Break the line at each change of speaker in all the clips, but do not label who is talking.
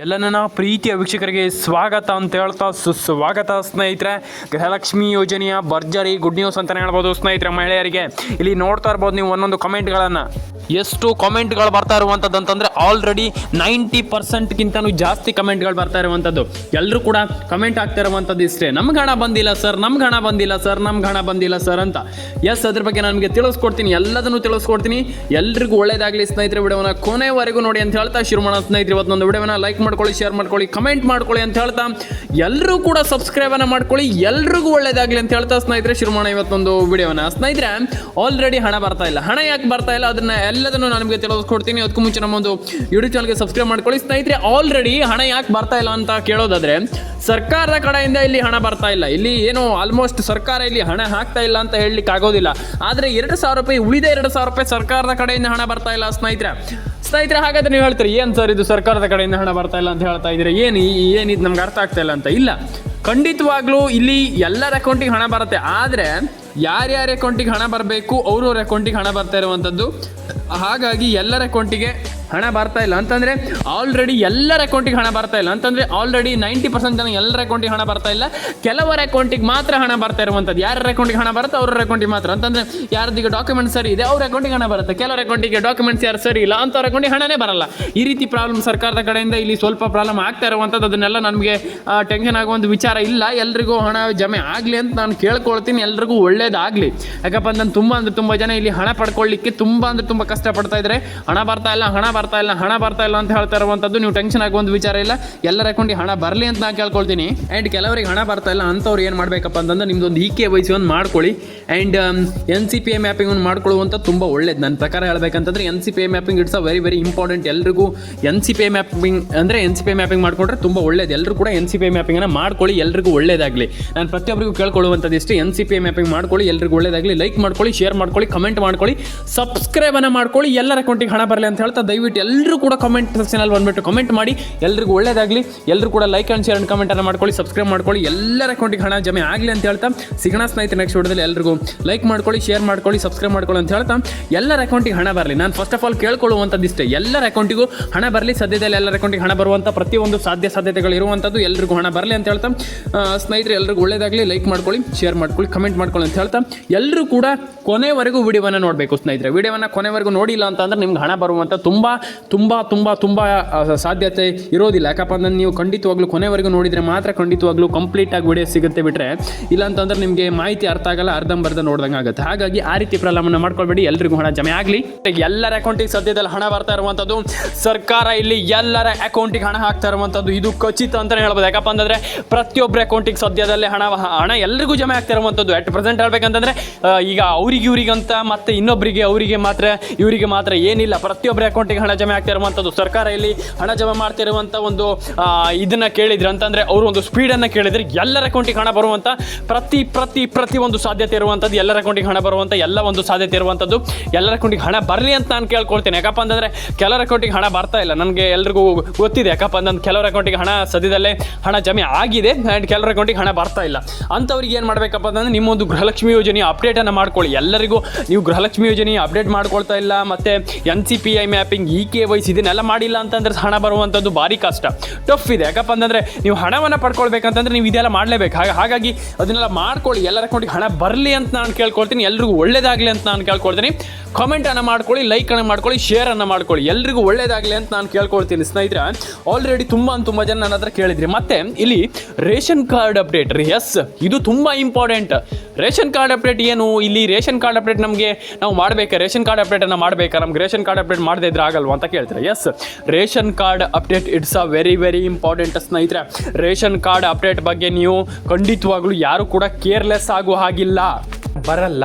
ಎಲ್ಲ ನನ್ನ ಪ್ರೀತಿಯ ವೀಕ್ಷಕರಿಗೆ ಸ್ವಾಗತ ಅಂತ ಹೇಳ್ತಾ ಸುಸ್ವಾಗತ ಸ್ನೇಹಿತರೆ. ಗೃಹಲಕ್ಷ್ಮಿ ಯೋಜನೆಯ ಭರ್ಜರಿ ಗುಡ್ ನ್ಯೂಸ್ ಅಂತಲೇ ಹೇಳ್ಬೋದು ಸ್ನೇಹಿತರೆ ಮಹಿಳೆಯರಿಗೆ. ಇಲ್ಲಿ ನೋಡ್ತಾ ಇರ್ಬೋದು ನೀವು ಒಂದೊಂದು ಕಮೆಂಟ್ಗಳನ್ನು ಎಷ್ಟು ಕಮೆಂಟ್ಗಳು ಬರ್ತಾ ಇರುವಂಥದ್ದು ಅಂತಂದರೆ ಆಲ್ರೆಡಿ ನೈಂಟಿ ಪರ್ಸೆಂಟ್ಗಿಂತನೂ ಜಾಸ್ತಿ ಕಮೆಂಟ್ಗಳು ಬರ್ತಾ ಇರುವಂಥದ್ದು ಎಲ್ಲರೂ ಕೂಡ ಕಮೆಂಟ್ ಆಗ್ತಾ ಇರುವಂಥದ್ದು ಇಷ್ಟೇ. ನಮ್ಗೆ ಹಣ ಬಂದಿಲ್ಲ ಸರ್ ನಮ್ಗೆ ಹಣ ಬಂದಿಲ್ಲ ಸರ್ ನಮ್ಗೆ ಹಣ ಬಂದಿಲ್ಲ ಸರ್ ಅಂತ. ಎಸ್ ಅದ್ರ ಬಗ್ಗೆ ನಿಮಗೆ ತಿಳಿಸ್ಕೊಡ್ತೀನಿ. ಎಲ್ಲದನ್ನು ತಿಳಿಸ್ಕೊಡ್ತೀನಿ. ಎಲ್ರಿಗೂ ಒಳ್ಳೇದಾಗಲಿ ಸ್ನೇಹಿತರೆ. ವಿಡಿಯೋನ ಕೊನೆವರೆಗೂ ನೋಡಿ ಅಂತ ಹೇಳ್ತಾ ಶುರು ಮಾಡೋಣ ಸ್ನೇಹಿತರೆ, ಇವತ್ತೊಂದು ವಿಡಿಯೋನ ಲೈಕ್ ಮಾಡ್ಕೊಳ್ಳಿ ಶೇರ್ ಮಾಡ್ಕೊಳ್ಳಿ ಕಮೆಂಟ್ ಮಾಡ್ಕೊಳ್ಳಿ ಅಂತ ಹೇಳ್ತಾ ಎಲ್ಲರೂ ಕೂಡ ಸಬ್ಸ್ಕ್ರೈಬನ್ನು ಮಾಡ್ಕೊಳ್ಳಿ. ಎಲ್ರಿಗೂ ಒಳ್ಳೇದಾಗಲಿ ಅಂತ ಹೇಳ್ತಾ ಸ್ನೇಹಿತರೆ ಶುರು ಮಾಡೋಣ ಇವತ್ತೊಂದು ವಿಡಿಯೋನ. ಸ್ನೇಹಿತರೆ ಆಲ್ರೆಡಿ ಹಣ ಬರ್ತಾ ಇಲ್ಲ. ಹಣ ಯಾಕೆ ಬರ್ತಾ ಇಲ್ಲ? ಅದನ್ನ ಎಲ್ಲದನ್ನು ನಾನು ನಿಮಗೆ ತಿಳಿಸ್ಕೊಡ್ತೀನಿ. ಅದಕ್ಕೂ ಮುಂಚೆ ನಮ್ಮೊಂದು ಯೂಟ್ಯೂಬ್ ಚಾನಲ್ಗೆ ಸಬ್ಸ್ಕ್ರೈಬ್ ಮಾಡ್ಕೊಳ್ಳಿ. ಸ್ನೇಹಿತರೆ ಆಲ್ರೆಡಿ ಹಣ ಯಾಕೆ ಬರ್ತಾ ಇಲ್ಲ ಅಂತ ಕೇಳೋದಾದ್ರೆ, ಸರ್ಕಾರದ ಕಡೆಯಿಂದ ಇಲ್ಲಿ ಹಣ ಬರ್ತಾ ಇಲ್ಲ. ಇಲ್ಲಿ ಏನು ಆಲ್ಮೋಸ್ಟ್ ಸರ್ಕಾರ ಇಲ್ಲಿ ಹಣ ಹಾಕ್ತಾ ಇಲ್ಲ ಅಂತ ಹೇಳಲಿಕ್ಕೆ ಆಗೋದಿಲ್ಲ ಆದರೆ ಎರಡು ಸಾವಿರ ರೂಪಾಯಿ ಉಳಿದ ಎರಡು ಸಾವಿರ ರೂಪಾಯಿ ಸರ್ಕಾರದ ಕಡೆಯಿಂದ ಹಣ ಬರ್ತಾ ಇಲ್ಲ ಸ್ನೇಹಿತರೆ. ಸ್ನೇಹಿತರೆ ಹಾಗಾದ್ರೆ ನೀವು ಹೇಳ್ತೀರಿ, ಏನು ಸರ್ ಇದು ಸರ್ಕಾರದ ಕಡೆಯಿಂದ ಹಣ ಬರ್ತಾ ಇಲ್ಲ ಅಂತ ಹೇಳ್ತಾ ಇದ್ರೆ ಏನು ಏನಿದು ನಮ್ಗೆ ಅರ್ಥ ಆಗ್ತಾ ಇಲ್ಲ ಅಂತ? ಇಲ್ಲ. ಖಂಡಿತವಾಗ್ಲೂ ಇಲ್ಲಿ ಎಲ್ಲರ ಅಕೌಂಟಿಗೆ ಹಣ ಬರುತ್ತೆ. ಆದರೆ ಯಾರ್ಯಾರ ಅಕೌಂಟಿಗೆ ಹಣ ಬರಬೇಕು, ಅವ್ರವ್ರ ಅಕೌಂಟಿಗೆ ಹಣ ಬರ್ತಾ ಇರುವಂಥದ್ದು ಹಾಗಾಗಿ ಎಲ್ಲರ ಅಕೌಂಟಿಗೆ ಹಣ ಬರ್ತಾ ಇಲ್ಲ. ಅಂತಂದರೆ ಆಲ್ರೆಡಿ ಎಲ್ಲರ ಅಕೌಂಟಿಗೆ ಹಣ ಬರ್ತಾ ಇಲ್ಲ. ಅಂತಂದರೆ ಆಲ್ರೆಡಿ ನೈಂಟಿ ಪರ್ಸೆಂಟ್ ಜನ ಎಲ್ಲರ ಅಕೌಂಟಿಗೆ ಹಣ ಬರ್ತಾ ಇಲ್ಲ. ಕೆಲವರ ಅಕೌಂಟಿಗೆ ಮಾತ್ರ ಹಣ ಬರ್ತಾ ಇರುವಂಥದ್ದು. ಯಾರ ಅಕೌಂಟಿಗೆ ಹಣ ಬರುತ್ತೆ ಅವ್ರ ಅಕೌಂಟಿಗೆ ಮಾತ್ರ. ಅಂತಂದರೆ ಯಾರ್ದೀಗ ಡಾಕ್ಯುಮೆಂಟ್ ಸರಿ ಇದೆ, ಅವ್ರ ಅಕೌಂಟಿಗೆ ಹಣ ಬರುತ್ತೆ. ಕೆಲವರ ಅಕೌಂಟಿಗೆ ಡಾಕ್ಯುಮೆಂಟ್ಸ್ ಯಾರು ಸರಿ ಇಲ್ಲ, ಅಂತವ್ರ ಅಕೌಂಟಿಗೆ ಹಣನೇ ಬರಲ್ಲ. ಈ ರೀತಿ ಪ್ರಾಬ್ಲಮ್ ಸರ್ಕಾರದ ಕಡೆಯಿಂದ ಇಲ್ಲಿ ಸ್ವಲ್ಪ ಪ್ರಾಬ್ಲಮ್ ಆಗ್ತಾ ಇರುವಂಥದ್ದು. ಅದನ್ನೆಲ್ಲ ನಮಗೆ ಟೆನ್ಷನ್ ಒಂದು ವಿಚಾರ ಇಲ್ಲ. ಎಲ್ರಿಗೂ ಹಣ ಜಮೆ ಆಗಲಿ ಅಂತ ನಾನು ಕೇಳ್ಕೊಳ್ತೀನಿ. ಎಲ್ರಿಗೂ ಒಳ್ಳೇದಾಗಲಿ. ಯಾಕಪ್ಪ ನಾನು ತುಂಬ ಅಂದರೆ ತುಂಬ ಜನ ಇಲ್ಲಿ ಹಣ ಪಡ್ಕೊಳ್ಳಿಕ್ಕೆ ತುಂಬ ಅಂದರೆ ತುಂಬ ಕಷ್ಟಪಡ್ತಾ ಇದ್ದಾರೆ ಹಣ ಬರ್ತಾ ಇಲ್ಲ, ಹಣ ಬರ್ತಾ ಇಲ್ಲ, ಹಣ ಬರ್ತಾ ಇಲ್ಲ ಅಂತ ಹೇಳ್ತಾ ಇರುವಂಥದ್ದು ನೀವು ಟೆನ್ಷನ್ ಆಗುವಂಥ ವಿಚಾರ ಇಲ್ಲ. ಎಲ್ಲರ ಅಕೌಂಟಿಗೆ ಹಣ ಬರಲಿ ಅಂತ ನಾನು ಕೇಳ್ಕೊಳ್ತೀನಿ. ಆ್ಯಂಡ್ ಕೆಲವರಿಗೆ ಹಣ ಬರ್ತಾ ಇಲ್ಲ ಅಂಥವ್ರು ಏನು ಮಾಡಬೇಕಪ್ಪ ಅಂತಂದ್ರೆ ನಿಮ್ದೊಂದು ಇ ಕೆ ವೈ ಒಂದು ಮಾಡ್ಕೊಳ್ಳಿ. And N C P A mapping ಒಂದು ಮಾಡ್ಕೊಳ್ಳುವಂಥ ತುಂಬ ಒಳ್ಳೇದು. ನನ್ನ ಪ್ರಕಾರ ಹೇಳ್ಬೇಕಂತಂದ್ರೆ N C P A mapping it's uh very very important ಎಲ್ರಿಗೂ N C P A mapping ಅಂದರೆ N C P A mapping ಮಾಡ್ಕೊಂಡ್ರೆ ತುಂಬ ಒಳ್ಳೇದು. ಎಲ್ಲರೂ ಕೂಡ ಎನ್ ಸಿ ಪಿ ಎ ಮ್ಯಾಪಿಂಗನ್ನು ಮಾಡ್ಕೊಳ್ಳಿ, ಎಲ್ರಿಗೂ ಒಳ್ಳೇದಾಗಲಿ. ನಾನು ಪ್ರತಿಯೊಬ್ಬರಿಗೂ ಕೇಳ್ಕೊಳ್ಳುವಂಥದ್ದು ಇಷ್ಟು N C P A mapping ಮಾಡ್ಕೊಳ್ಳಿ, ಎಲ್ರಿಗೂ ಒಳ್ಳೇದಾಗಲಿ. ಲೈಕ್ ಮಾಡ್ಕೊಳ್ಳಿ ಶೇರ್ ಮಾಡ್ಕೊಳ್ಳಿ ಕಮೆಂಟ್ ಮಾಡ್ಕೊಳ್ಳಿ ಸಬ್ಸ್ಕ್ರೈಬನ್ನು ಮಾಡ್ಕೊಳ್ಳಿ, ಎಲ್ಲರ ಅಕೌಂಟಿಗೆ ಹಣ ಬರಲಿ ಅಂತ ಹೇಳ್ತಾ ದಯವಿಟ್ಟು ಎಲ್ಲರೂ ಕೂಡ ಕಮೆಂಟ್ ಸೆಕ್ಷನಲ್ಲಿ ಬಂದುಬಿಟ್ಟು ಕಮೆಂಟ್ ಮಾಡಿ. ಎಲ್ರಿಗೂ ಒಳ್ಳೇದಾಗಲಿ. ಎಲ್ಲರೂ ಕೂಡ ಲೈಕ್ ಆ್ಯಂಡ್ ಶೇರ್ ಆ್ಯಂಡ್ ಕಮೆಂಟನ್ನು ಮಾಡ್ಕೊಳ್ಳಿ ಸಬ್ಸ್ಕ್ರೈಬ್ ಮಾಡ್ಕೊಳ್ಳಿ. ಎಲ್ಲರ ಅಕೌಂಟಿಗೆ ಹಣ ಜಮೆ ಆಗಲಿ ಅಂತ ಹೇಳ್ತಾ, ಸಿಗಣ ಸ್ನೇಹಿತರೆ ನೆಕ್ಸ್ಟ್ ವಿಡಿಯೋದಲ್ಲಿ ಎಲ್ಲರಿಗೂ ಲೈಕ್ ಮಾಡ್ಕೊಳ್ಳಿ ಶೇರ್ ಮಾಡ್ಕೊಳ್ಳಿ ಸಬ್ಸ್ಕ್ರೈಬ್ ಮಾಡ್ಕೊಳ್ಳಿ ಅಂತ ಹೇಳ್ತಾ, ಎಲ್ಲರ ಅಕೌಂಟಿಗೆ ಹಣ ಬರಲಿ. ನಾನು ಫಸ್ಟ್ ಆಫ್ ಆಲ್ ಕೇಳ್ಕೊಳ್ಳುವಂಥದ್ದು ಇಷ್ಟೇ ಎಲ್ಲರ ಅಕೌಂಟಿಗೂ ಹಣ ಬರಲಿ. ಸದ್ಯದಲ್ಲಿ ಎಲ್ಲರ ಅಕೌಂಟಿಗೆ ಹಣ ಬರುವಂಥ ಪ್ರತಿಯೊಂದು ಸಾಧ್ಯ ಸಾಧ್ಯತೆಗಳು ಇರುವಂಥದ್ದು ಎಲ್ರಿಗೂ ಹಣ ಬರಲಿ ಅಂತ ಹೇಳ್ತಾ ಸ್ನೇಹಿತರು ಎಲ್ರಿಗೂ ಒಳ್ಳೇದಾಗಲಿ. ಲೈಕ್ ಮಾಡ್ಕೊಳ್ಳಿ ಶೇರ್ ಮಾಡ್ಕೊಳ್ಳಿ ಕಮೆಂಟ್ ಮಾಡ್ಕೊಳ್ಳಿ ಅಂತ ಹೇಳ್ತಾ ಎಲ್ಲರೂ ಕೂಡ ಕೊನೆವರೆಗೂ ವಿಡಿಯೋವನ್ನು ನೋಡಬೇಕು ಸ್ನೇಹಿತರೆ. ವಿಡಿಯೋವನ್ನು ಕೊನೆವರೆಗೂ ನೋಡಿಲ್ಲ ಅಂತಂದ್ರೆ ನಿಮ್ಗೆ ಹಣ ಬರುವಂಥ ತುಂಬ ತುಂಬ ತುಂಬ ತುಂಬ ಸಾಧ್ಯತೆ ಇರೋದಿಲ್ಲ. ಯಾಕಪ್ಪ ನೀವು ಖಂಡಿತವಾಗ್ಲೂ ಕೊನೆವರೆಗೂ ನೋಡಿದರೆ ಮಾತ್ರ ಖಂಡಿತವಾಗ್ಲೂ ಕಂಪ್ಲೀಟ್ ಆಗಿ ವಿಡಿಯೋ ಸಿಗುತ್ತೆ ಬಿಟ್ಟರೆ ಇಲ್ಲ ಅಂತಂದ್ರೆ ನಿಮಗೆ ಮಾಹಿತಿ ಅರ್ಥ ಆಗಲ್ಲ ಅರ್ಧಂಬರ್ಧ ನೋಡ್ದಂಗೆ ಆಗುತ್ತೆ. ಹಾಗಾಗಿ ಆ ರೀತಿ ಪ್ರಾಬ್ಲಮನ್ನು ಮಾಡ್ಕೊಳ್ಬೇಡಿ. ಎಲ್ರಿಗೂ ಹಣ ಜಮೆ ಆಗಲಿ. ಎಲ್ಲರ ಅಕೌಂಟಿಗೆ ಸದ್ಯದಲ್ಲಿ ಹಣ ಬರ್ತಾ ಇರುವಂಥದ್ದು ಸರ್ಕಾರ ಇಲ್ಲಿ ಎಲ್ಲರ ಅಕೌಂಟಿಗೆ ಹಣ ಹಾಕ್ತಾ ಇರುವಂಥದ್ದು ಇದು ಖಚಿತ ಅಂತಲೇ ಹೇಳ್ಬೋದು. ಯಾಕಪ್ಪ ಅಂತಂದ್ರೆ ಪ್ರತಿಯೊಬ್ಬರ ಅಕೌಂಟಿಗೆ ಸದ್ಯದಲ್ಲೇ ಹಣ ಹಣ ಎಲ್ರಿಗೂ ಜಮೆ ಆಗ್ತಾ ಇರುವಂಥದ್ದು ಅಟ್ ಪ್ರೆಸೆಂಟ್ ಹೇಳ್ಬೇಕಂತಂದ್ರೆ ಈಗ ಅವ್ರಿಗೆ ಇವ್ರಿಗಂತ ಮತ್ತೆ ಇನ್ನೊಬ್ಬರಿಗೆ ಅವರಿಗೆ ಮಾತ್ರ, ಇವರಿಗೆ ಮಾತ್ರ ಏನಿಲ್ಲ. ಪ್ರತಿಯೊಬ್ಬರ ಅಕೌಂಟಿಗೆ ಹಣ ಜಮೆ ಆಗ್ತಾ ಇರುವಂಥದ್ದು ಸರ್ಕಾರ ಇಲ್ಲಿ ಹಣ ಜಮೆ ಮಾಡ್ತಿರುವಂಥ ಒಂದು ಇದನ್ನು ಇದನ್ನ ಕೇಳಿದ್ರೆ. ಅಂತಂದ್ರೆ ಅವರು ಒಂದು ಸ್ಪೀಡನ್ನು ಕೇಳಿದರೆ. ಎಲ್ಲರ ಅಕೌಂಟಿಗೆ ಹಣ ಬರುವಂಥ ಪ್ರತಿ ಪ್ರತಿ ಪ್ರತಿ ಒಂದು ಸಾಧ್ಯತೆ ಇರುವಂಥದ್ದು ಎಲ್ಲರ ಅಕೌಂಟಿಗೆ ಹಣ ಬರುವಂಥ ಎಲ್ಲ ಒಂದು ಸಾಧ್ಯತೆ ಇರುವಂಥದ್ದು ಎಲ್ಲರ ಅಕೌಂಟಿಗೆ ಹಣ ಬರಲಿ ಅಂತ ನಾನು ಕೇಳ್ಕೊಳ್ತೇನೆ. ಯಾಕಪ್ಪ ಅಂತಂದರೆ ಕೆಲವರ ಅಕೌಂಟಿಗೆ ಹಣ ಬರ್ತಾ ಇಲ್ಲ. ನನಗೆ ಎಲ್ರಿಗೂ ಗೊತ್ತಿದೆ. ಯಾಕಪ್ಪ ಅಂತಂದು ಕೆಲವರ ಅಕೌಂಟಿಗೆ ಹಣ ಸದ್ಯದಲ್ಲೇ ಹಣ ಜಮೆ ಆಗಿದೆ ಆ್ಯಂಡ್ ಕೆಲವರ ಅಕೌಂಟಿಗೆ ಹಣ ಬರ್ತಾ ಇಲ್ಲ. ಅಂಥವ್ರಿಗೆ ಏನು ಮಾಡಬೇಕಪ್ಪ ಅಂತಂದ್ರೆ ನಿಮ್ಮೊಂದು ಗೃಹಲಕ್ಷ್ಮಿ ಯೋಜನೆ ಅಪ್ಡೇಟನ್ನು ಮಾಡ್ಕೊಳ್ಳಿ. ಎಲ್ಲರಿಗೂ ನೀವು ಗೃಹಲಕ್ಷ್ಮಿ ಯೋಜನೆ ಅಪ್ಡೇಟ್ ಮಾಡ್ಕೊಳ್ತಾ ಇಲ್ಲ. ಮತ್ತು N C P I mapping E K wise ಇದನ್ನೆಲ್ಲ ಮಾಡಿಲ್ಲ ಅಂತಂದ್ರೆ ಹಣ ಬರುವಂಥದ್ದು ಭಾರಿ ಕಷ್ಟ. ಟಫ್ ಇದೆ. ಯಾಕಪ್ಪ ಅಂತಂದರೆ ನೀವು ಹಣವನ್ನು ಪಡ್ಕೊಳ್ಬೇಕಂತಂದ್ರೆ ನೀವು ಇದೆಲ್ಲ ಮಾಡಲೇಬೇಕು. ಹಾಗೆ, ಹಾಗಾಗಿ ಅದನ್ನೆಲ್ಲ ಮಾಡ್ಕೊಳ್ಳಿ. ಎಲ್ಲರ ಅಕೌಂಟಿಗೆ ಹಣ ಬರಲಿ ಅಂತ ನಾನು ಕೇಳ್ಕೊಳ್ತೀನಿ. ಎಲ್ರಿಗೂ ಒಳ್ಳೇದಾಗಲಿ ಅಂತ ನಾನು ಕೇಳ್ಕೊಳ್ತೀನಿ. ಕಾಮೆಂಟನ್ನು ಮಾಡ್ಕೊಳ್ಳಿ ಲೈಕನ್ನು ಮಾಡ್ಕೊಳ್ಳಿ ಶೇರನ್ನು ಮಾಡ್ಕೊಳ್ಳಿ. ಎಲ್ರಿಗೂ ಒಳ್ಳೇದಾಗಲಿ ಅಂತ ನಾನು ಕೇಳ್ಕೊಳ್ತೀನಿ. ಸ್ನೇಹಿತರೆ ಆಲ್ರೆಡಿ ತುಂಬ ತುಂಬ ಜನ ನನ್ನ ಹತ್ರ ಕೇಳಿದ್ರಿ. ಮತ್ತೆ ಇಲ್ಲಿ ರೇಷನ್ ಕಾರ್ಡ್ ಅಪ್ಡೇಟ್ ರೀ. ಎಸ್ ಇದು ತುಂಬ ಇಂಪಾರ್ಟೆಂಟ್ ರೇಷನ್ ಕಾರ್ಡ್ ಅಪ್ಡೇಟ್ ಏನು? ಇಲ್ಲಿ ರೇಷನ್ ಕಾರ್ಡ್ ಅಪ್ಡೇಟ್ ನಮಗೆ ನಾವು ಮಾಡಬೇಕಾ? ರೇಷನ್ ಕಾರ್ಡ್ ಅಪ್ಡೇಟನ್ನು ಮಾಡಬೇಕಾ? ನಮ್ಗೆ ರೇಷನ್ ಕಾರ್ಡ್ ಅಪ್ಡೇಟ್ ಮಾಡದೇ ಇದ್ರೆ ಆಗಲ್ವಾ ಅಂತ ಕೇಳ್ತಾರೆ? Yes ration card update it's uh very very important ಸ್ನೇಹಿತರೆ. ರೇಷನ್ ಕಾರ್ಡ್ ಅಪ್ಡೇಟ್ ಬಗ್ಗೆ ನೀವು ಖಂಡಿತವಾಗ್ಲೂ ಯಾರು ಕೂಡ ಕೇರ್ಲೆಸ್ ಆಗೋ ಹಾಗಿಲ್ಲ. ಬರಲ್ಲ.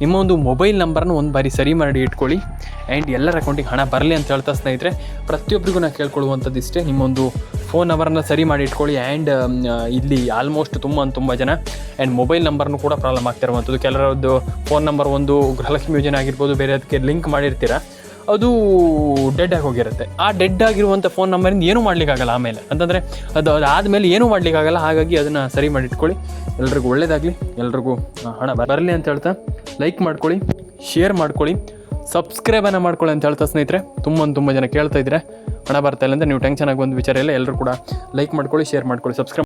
ನಿಮ್ಮ ಒಂದು ಮೊಬೈಲ್ ನಂಬರ್ನ ಒಂದು ಬಾರಿ ಸರಿ ಮಾಡಿ ಇಟ್ಕೊಳ್ಳಿ. ಆ್ಯಂಡ್ ಎಲ್ಲರ ಅಕೌಂಟಿಗೆ ಹಣ ಬರಲಿ ಅಂತ ಹೇಳ್ತಾ ಸ್ನೇಹಿತರೆ ಪ್ರತಿಯೊಬ್ಬರಿಗೂ ನಾನು ಕೇಳ್ಕೊಳ್ಳುವಂಥದ್ದು ಇಷ್ಟೇ, ನಿಮ್ಮೊಂದು ಫೋನ್ ನಂಬರನ್ನ ಸರಿ ಮಾಡಿ ಇಟ್ಕೊಳ್ಳಿ. ಆ್ಯಂಡ್ ಇಲ್ಲಿ ಆಲ್ಮೋಸ್ಟ್ ತುಂಬ ತುಂಬ ಜನ ಆ್ಯಂಡ್ ಮೊಬೈಲ್ ನಂಬರ್ನು ಕೂಡ ಪ್ರಾಬ್ಲಮ್ ಆಗ್ತಿರುವಂಥದ್ದು ಕೆಲವರದ್ದು ಫೋನ್ ನಂಬರ್ ಒಂದು ಗೃಹಲಕ್ಷ್ಮಿ ಯೋಜನೆ ಆಗಿರ್ಬೋದು, ಬೇರೆ ಅದಕ್ಕೆ ಲಿಂಕ್ ಮಾಡಿರ್ತೀರ. ಅದು ಡೆಡ್ ಆಗಿ ಹೋಗಿರುತ್ತೆ. ಆ ಡೆಡ್ ಆಗಿರುವಂಥ ಫೋನ್ ನಂಬರಿಂದ ಏನೂ ಮಾಡ್ಲಿಕ್ಕಾಗಲ್ಲ ಆಮೇಲೆ. ಅಂತಂದರೆ ಅದು ಅದಾದಮೇಲೆ ಏನೂ ಮಾಡ್ಲಿಕ್ಕಾಗಲ್ಲ, ಹಾಗಾಗಿ ಅದನ್ನು ಸರಿ ಮಾಡಿ ಇಟ್ಕೊಳ್ಳಿ. ಎಲ್ರಿಗೂ ಒಳ್ಳೇದಾಗಲಿ, ಎಲ್ರಿಗೂ ಹಣ ಬರಲಿ ಅಂತ ಹೇಳ್ತಾ ಲೈಕ್ ಮಾಡ್ಕೊಳ್ಳಿ ಶೇರ್ ಮಾಡ್ಕೊಳ್ಳಿ ಸಬ್ಸ್ಕ್ರೈಬನ್ನು ಮಾಡ್ಕೊಳ್ಳಿ ಅಂತ ಹೇಳ್ತಾ ಸ್ನೇಹಿತರೆ. ತುಂಬ ತುಂಬ ಜನ ಕೇಳ್ತಾ ಇದ್ದರೆ ಹಣ ಬರ್ತಾ ಇಲ್ಲ ಅಂದರೆ ನೀವು ಟೆನ್ಷನ್ ಆಗಿ ಒಂದು ವಿಚಾರ ಇಲ್ಲ ಎಲ್ಲರೂ ಕೂಡ ಲೈಕ್ ಮಾಡ್ಕೊಳ್ಳಿ ಶೇರ್ ಮಾಡ್ಕೊಳ್ಳಿ ಸಬ್ಸ್ಕ್ರೈಬ್